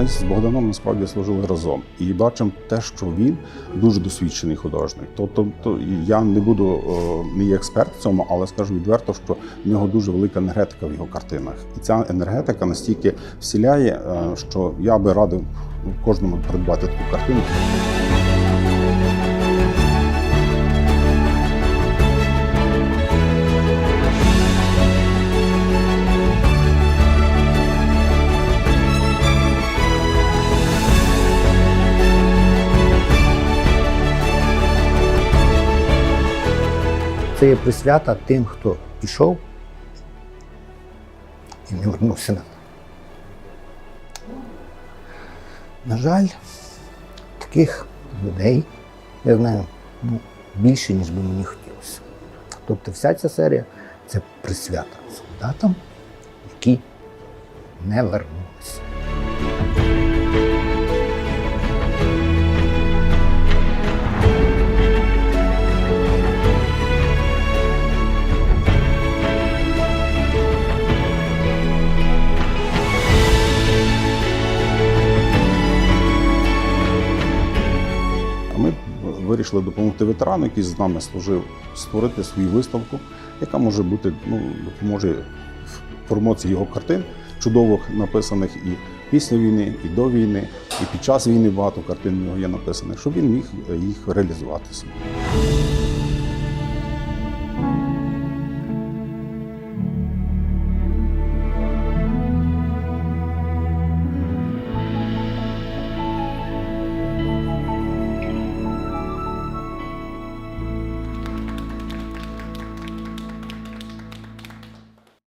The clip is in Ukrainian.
з Богданом насправді служили разом і бачимо те, що він дуже досвідчений художник. Тобто, то я не буду о, не є експерт в цьому, але скажу відверто, що в нього дуже велика енергетика в його картинах, і ця енергетика настільки всіляє, е, що я би радив кожному придбати таку картину. Це є присвята тим, хто пішов і не вернувся. На жаль, таких людей, я знаю, ну, більше, ніж би мені хотілося. Тобто вся ця серія це присвята солдатам, які не вернулися. Вирішили допомогти ветерану, який з нами служив, створити свою виставку, яка може бути, ну, допоможе в промоції його картин, чудових написаних і після війни, і до війни, і під час війни багато картин в нього є написаних, щоб він міг їх реалізувати собі.